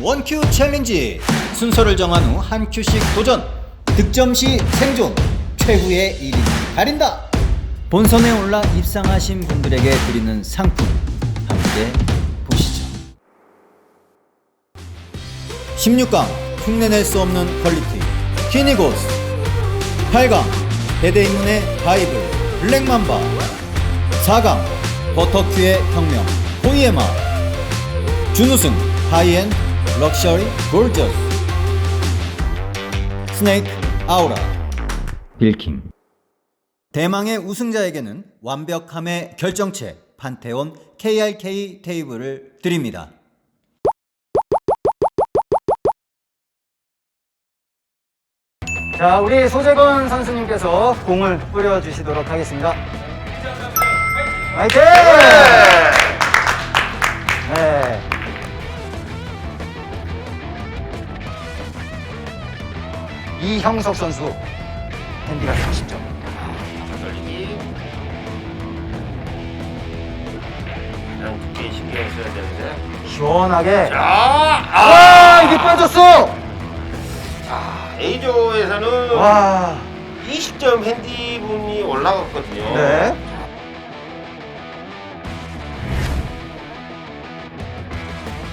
원큐 챌린지. 순서를 정한 후 한 큐씩 도전. 득점 시 생존. 최후의 1위. 가린다. 본선에 올라 입상하신 분들에게 드리는 상품. 함께 보시죠. 16강 흉내낼 수 없는 퀄리티. 키니고스. 8강 대대인문의 바이블. 블랙맘바. 4강 버터큐의 혁명. 호이에마. 준우승 하이엔 럭셔리 골저스 스네이크 아우라 빌킹 대망의 우승자에게는 완벽함의 결정체 판테온 KRK 테이블을 드립니다. 자, 우리 소재건 선수님께서 공을 뿌려주시도록 하겠습니다. 화이팅! 네. 이형석 선수, 핸디가 40점. 돌리기. 그냥 두께 신경 써야 되는데. 시원하게. 자, 아, 이게 빠졌어! 아, A조에서는 와. 20점 핸디분이 올라갔거든요. 네.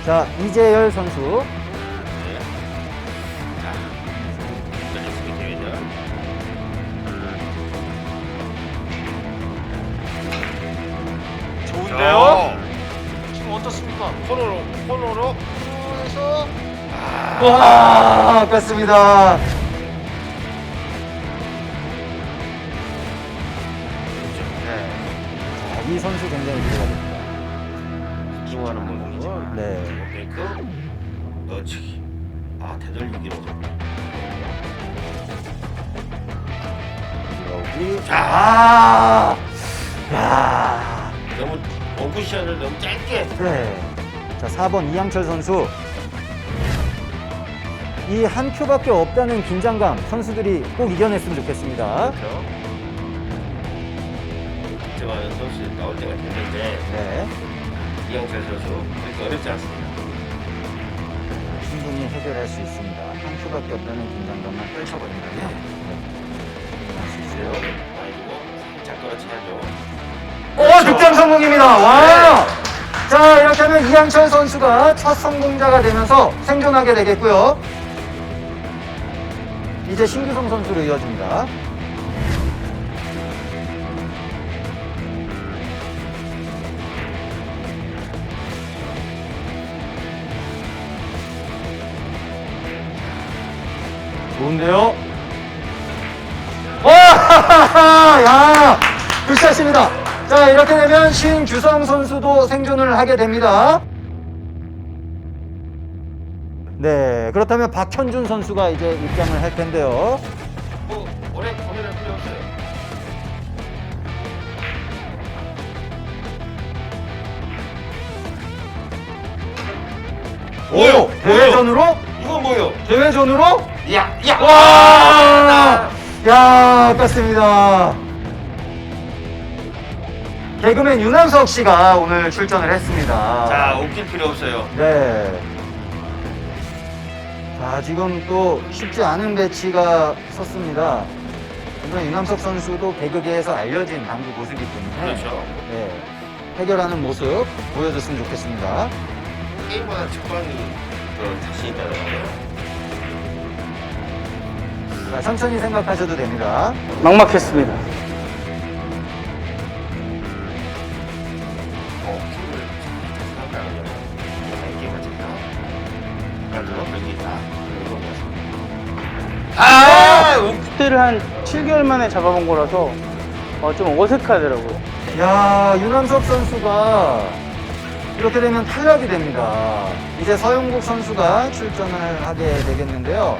자, 이재열 선수. 와, 아깝습니다. 네. 자, 이 선수 굉장히 기대가 됩니다. 집중하는 부분이지만. 네. 베이크 넣치기 아 되돌리기로 여기. 자, 아, 야. 너무 원쿠션을 너무 짧게 네. 자, 4번 이양철 선수. 이 한 큐밖에 없다는 긴장감 선수들이 꼭 이겨냈으면 좋겠습니다. 그렇죠 득점하는 선수 나올 때가 됐는데 네. 이영철 선수 그렇게 어렵지 않습니다 충분히 해결할 수 있습니다. 한 큐밖에 없다는 긴장감만 떨쳐버린다면 네. 할수 있어요. 아이고 살짝 끌어쳐야죠 오, 득점 성공입니다. 와! 자, 이렇게 하면 이양철 선수가 첫 성공자가 되면서 생존하게 되겠고요. 이제 신규성 선수로 이어집니다. 좋은데요? 와! 야! 굿샷입니다. 자, 이렇게 되면 신규성 선수도 생존을 하게 됩니다. 네, 그렇다면 박현준 선수가 이제 입장을 할 텐데요. 뭐 오래 고민할 필요 없어요 뭐요? 대회전으로? 이건 뭐요? 대회전으로? 야! 야! 와! 야, 아깝습니다. 개그맨 윤한석 씨가 오늘 출전을 했습니다. 자 웃길 필요 없어요 네. 자, 지금 또 쉽지 않은 배치가 섰습니다. 물론 윤남석 선수도 개그계에서 알려진 당구 고수이기 때문에 그렇죠 네, 해결하는 모습 보여줬으면 좋겠습니다. 게임보다 직관이 더 자신 있다는 거예요 자, 천천히 생각하셔도 됩니다. 막막했습니다. 7개월 만에 잡아본 거라서 어, 좀 어색하더라고요. 야, 윤남석 선수가 이렇게 되면 탈락이 됩니다. 이제 서영국 선수가 출전을 하게 되겠는데요.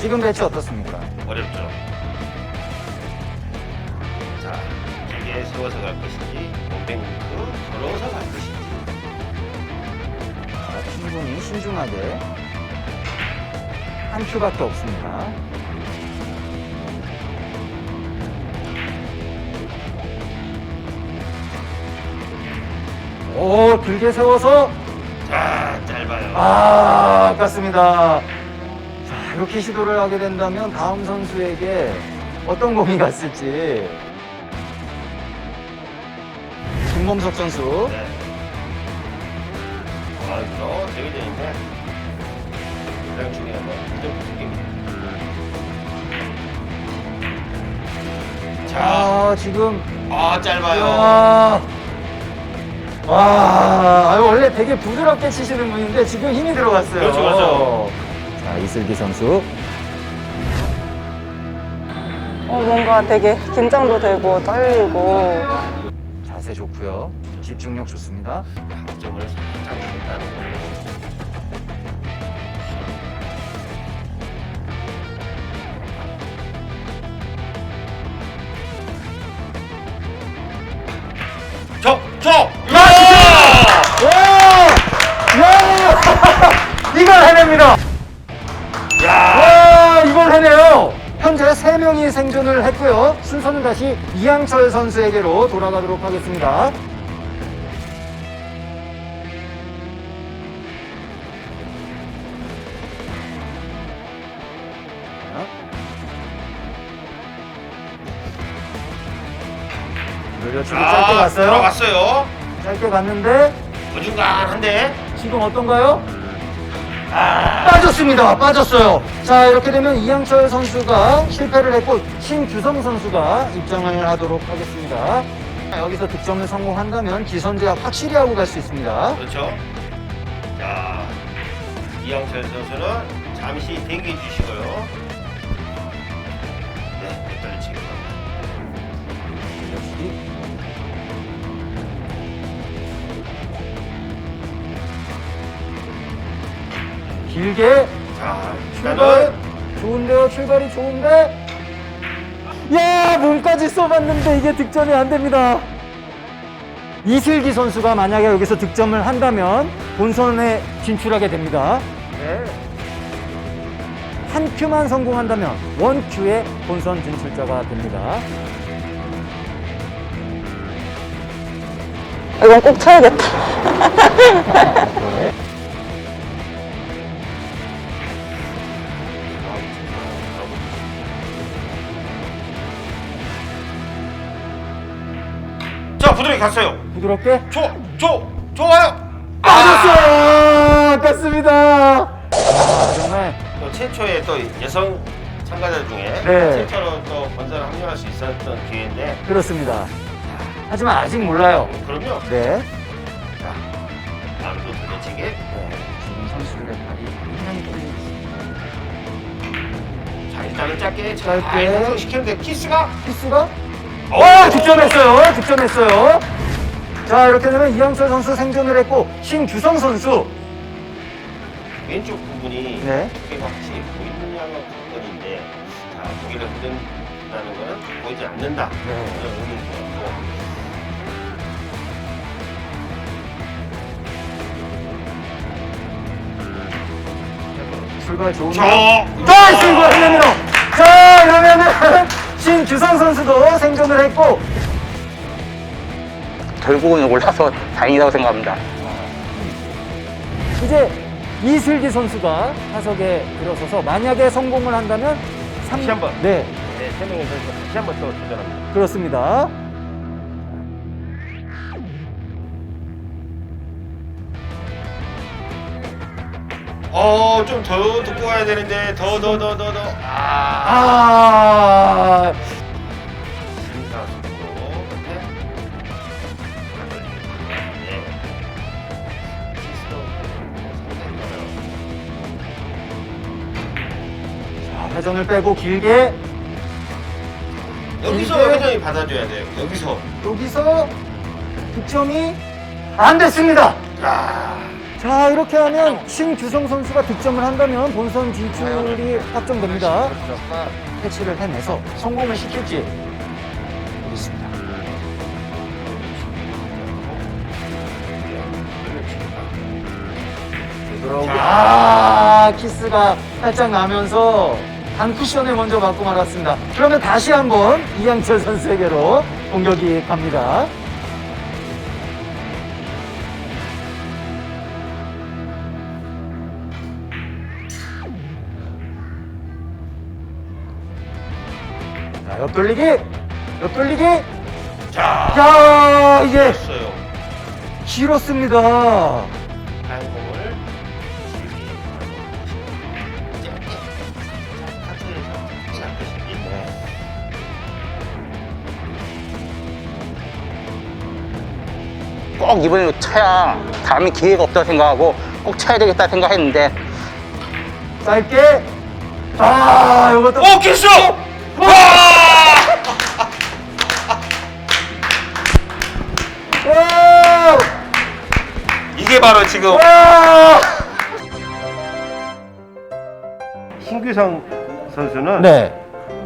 지금 배치 어떻습니까? 어렵죠. 자, 길게 세워서 갈 것인지, 원뱅크 걸어서 갈 것인지. 자, 충분히 신중하게 한 큐밖에 없습니다. 오, 길게 세워서 자, 짧아요. 아, 아깝습니다. 자, 이렇게 시도를 하게 된다면 다음 선수에게 어떤 공이 갔을지. 김범석 선수. 네. 아, 이거 되게 되는데 가장 중요한 건 이점 부족입니다. 자, 아, 지금. 아 짧아요. 와. 와, 아유, 원래 되게 부드럽게 치시는 분인데 지금 힘이 들어갔어요. 그렇죠, 그렇죠. 자, 이슬기 선수. 어, 뭔가 되게 긴장도 되고 떨리고 자세 좋고요. 집중력 좋습니다. 다시 이양철 선수에게로 돌아가도록 하겠습니다. 늘려치고 짧게 갔어요. 들어갔어요. 짧게 갔는데 어중간한데. 지금 어떤가요? 빠졌습니다. 빠졌어요. 자, 이렇게 되면 이양철 선수가 실패를 했고, 신규성 선수가 입장을 하도록 하겠습니다. 자, 여기서 득점을 성공한다면 기선제압 확실히 하고 갈 수 있습니다. 그렇죠. 자, 이영철 선수는 잠시 대기해 주시고요. 길게 자, 출발. 좋은데요. 출발이 좋은데. 야, 몸까지 쏘봤는데 이게 득점이 안 됩니다. 이슬기 선수가 만약에 여기서 득점을 한다면 본선에 진출하게 됩니다. 네. 한 큐만 성공한다면 원 큐의 본선 진출자가 됩니다. 이건 꼭 쳐야겠다. 자, 부드럽게 갔어요. 부드럽게 조, 조, 좋아요. 빠졌어요. 아깝습니다. 아, 정말 또 최초의 또 여성 참가자 중에 네. 최초로 또 본선에 합류할 수 있었던 기회인데, 그렇습니다. 하지만 아직 몰라요. 그럼요. 네. 자, 마음도 돌려치기. 네, 지금 선수들의 발이 굉장히 떨리고 있습니다. 자, 일단은 짧게 짧게. 잘 형성시키는데 키스가 키스가 어, 와 득점했어요. 득점했어요. 자 이렇게 되면 이영철 선수 생존을 했고 신규성 선수 왼쪽 부분이 네. 두께가 확실히 보이는 양은 관건인데 자 무게를 흔든다는 거는 보이지 않는다 네. 그런 의미인 것 같고 출발 좋은데. 자, 나이스 이거 해냅니다. 자 이러면은 신규성 선수도 생존을 했고 결국은 올라서 다행이라고 생각합니다. 이제 이슬기 선수가 타석에 들어서서 만약에 성공을 한다면 삼- 다시 한 번. 네 네, 세 명의 선수가 다시 한번더 도전합니다. 그렇습니다. 어, 좀 더 듣고 가야 되는데 더 더 더 더 더. 아, 아 하나 걸리겠다. 네. 어려워. 회전을 빼고 길게 여기서 이게- 회전이 받아줘야 돼요. 여기서. 여기서 득점이 안 됐습니다. 아, 자 이렇게 하면 신규성 선수가 득점을 한다면 본선 진출이 확정됩니다. 패치를 해내서 성공을 시킬지 보겠습니다. 아 키스가 살짝 나면서 단 쿠션에 먼저 맞고 말았습니다. 그러면 다시 한번 이양철 선수에게로 공격이 갑니다. 옆돌리기, 옆돌리기. 자, 야, 이게 됐어요. 길었습니다. 한공을 길게 짧게 카트에서 낚으시기. 꼭 이번에 쳐야 다음에 기회가 없다고 생각하고 꼭 쳐야 되겠다 생각했는데 짧게. 아, 이것도. 오, 기수! 와! 와! 바로 지금 와! 신규성 선수는 네,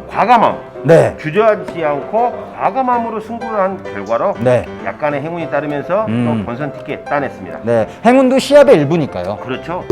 과감함, 네, 주저하지 않고 과감함으로 승부를 한 결과로 네, 약간의 행운이 따르면서 음. 또 본선 티켓 따냈습니다. 네. 행운도 시합의 일부니까요. 그렇죠.